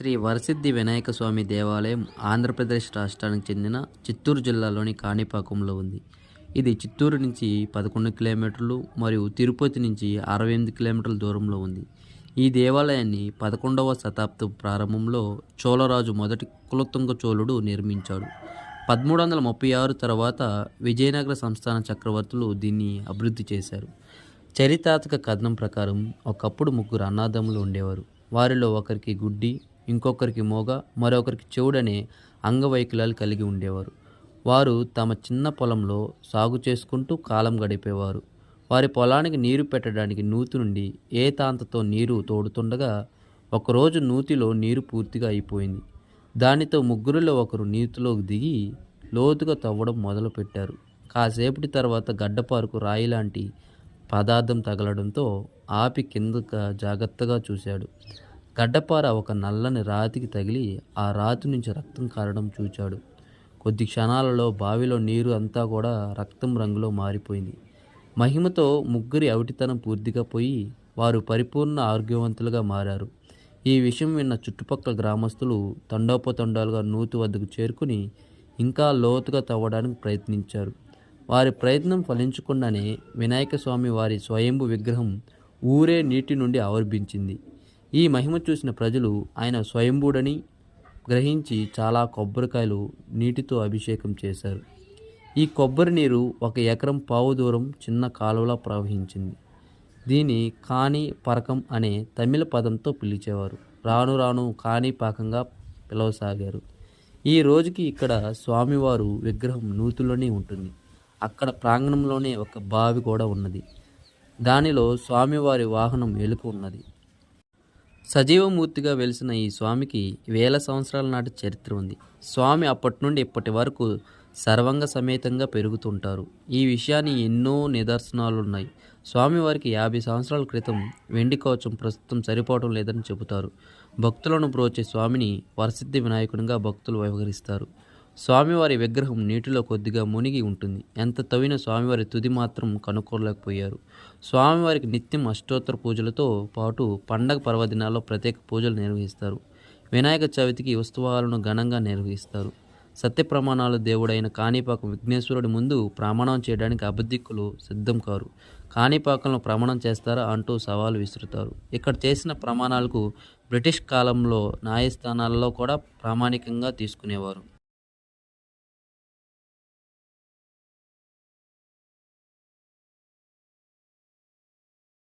శ్రీ వరసిద్ధి వినాయక స్వామి దేవాలయం ఆంధ్రప్రదేశ్ రాష్ట్రానికి చెందిన చిత్తూరు జిల్లాలోని కాణిపాకంలో ఉంది. ఇది చిత్తూరు నుంచి పదకొండు కిలోమీటర్లు మరియు తిరుపతి నుంచి అరవై ఎనిమిది కిలోమీటర్ల దూరంలో ఉంది. ఈ దేవాలయాన్ని పదకొండవ శతాబ్దం ప్రారంభంలో చోళరాజు మొదటి కులతుంగ చోళుడు నిర్మించాడు. పదమూడు వందల ముప్పై ఆరు తర్వాత విజయనగర సంస్థాన చక్రవర్తులు దీన్ని అభివృద్ధి చేశారు. చరిత్రాత్మక కథనం ప్రకారం ఒకప్పుడు ముగ్గురు అన్నాదమ్ములు ఉండేవారు. వారిలో ఒకరికి గుడ్డి ఇంకొకరికి మోగ మరొకరికి చెవుడనే అంగవైకల్యాలు కలిగి ఉండేవారు. వారు తమ చిన్న పొలంలో సాగు చేసుకుంటూ కాలం గడిపేవారు. వారి పొలానికి నీరు పెట్టడానికి నూతి నుండి ఏ తాంతతో నీరు తోడుతుండగా ఒకరోజు నూతిలో నీరు పూర్తిగా అయిపోయింది. దానితో ముగ్గురిలో ఒకరు నీతిలోకి దిగి లోతుగా తవ్వడం మొదలుపెట్టారు. కాసేపటి తర్వాత గడ్డపారకు రాయి లాంటి పదార్థం తగలడంతో ఆపి కిందక జాగ్రత్తగా చూశాడు. గడ్డపార ఒక నల్లని రాతికి తగిలి ఆ రాతి నుంచి రక్తం కారడం చూచాడు. కొద్ది క్షణాలలో బావిలో నీరు అంతా కూడా రక్తం రంగులో మారిపోయింది. మహిమతో ముగ్గురి అవిటితనం పూర్తిగా పోయి వారు పరిపూర్ణ ఆరోగ్యవంతులుగా మారారు. ఈ విషయం విన్న చుట్టుపక్కల గ్రామస్తులు తండోపతండాలుగా నూతి వద్దకు చేరుకుని ఇంకా లోతుగా తవ్వడానికి ప్రయత్నించారు. వారి ప్రయత్నం ఫలించకుండానే వినాయక స్వామి వారి స్వయంభు విగ్రహం ఊరే నీటి నుండి ఆవర్భించింది. ఈ మహిమ చూసిన ప్రజలు ఆయన స్వయంభుడని గ్రహించి చాలా కొబ్బరికాయలు నీటితో అభిషేకం చేశారు. ఈ కొబ్బరి నీరు ఒక ఎకరం పావు దూరం చిన్న కాలువలా ప్రవహించింది. దీని కాణి పరకం అనే తమిళ పదంతో పిలిచేవారు. రాను రాను కాణి పాకంగా పిలవసాగారు. ఈ రోజుకి ఇక్కడ స్వామివారు విగ్రహం నూతులోనే ఉంటుంది. అక్కడ ప్రాంగణంలోనే ఒక బావి కూడా ఉన్నది. దానిలో స్వామివారి వాహనం ఎలుక ఉన్నది. సజీవమూర్తిగా వెలిసిన ఈ స్వామికి వేల సంవత్సరాల నాటి చరిత్ర ఉంది. స్వామి అప్పటి నుండి ఇప్పటి వరకు సర్వంగ సమేతంగా పెరుగుతుంటారు. ఈ విషయాన్ని ఎన్నో నిదర్శనాలు ఉన్నాయి స్వామివారికి యాభై సంవత్సరాల క్రితం వెండి కవచం ప్రస్తుతం సరిపోవడం లేదని చెబుతారు. భక్తులను బ్రోచే స్వామిని వరసిద్ధి వినాయకునిగా భక్తులు వ్యవహరిస్తారు. స్వామివారి విగ్రహం నీటిలో కొద్దిగా మునిగి ఉంటుంది. ఎంత తవ్విన స్వామివారి తుది మాత్రం కనుక్కోలేకపోయారు. స్వామివారికి నిత్యం అష్టోత్తర పూజలతో పాటు పండగ పర్వదినాల్లో ప్రత్యేక పూజలు నిర్వహిస్తారు. వినాయక చవితికి ఉత్సవాలను ఘనంగా నిర్వహిస్తారు. సత్య ప్రమాణాలు దేవుడైన కాణిపాకం విఘ్నేశ్వరుడి ముందు ప్రమాణం చేయడానికి అబద్ధిక్కులు సిద్ధం కారు. కాణిపాకంలో ప్రమాణం చేస్తారా అంటూ సవాలు విసురుతారు. ఇక్కడ చేసిన ప్రమాణాలకు బ్రిటిష్ కాలంలో న్యాయస్థానాల్లో కూడా ప్రామాణికంగా తీసుకునేవారు.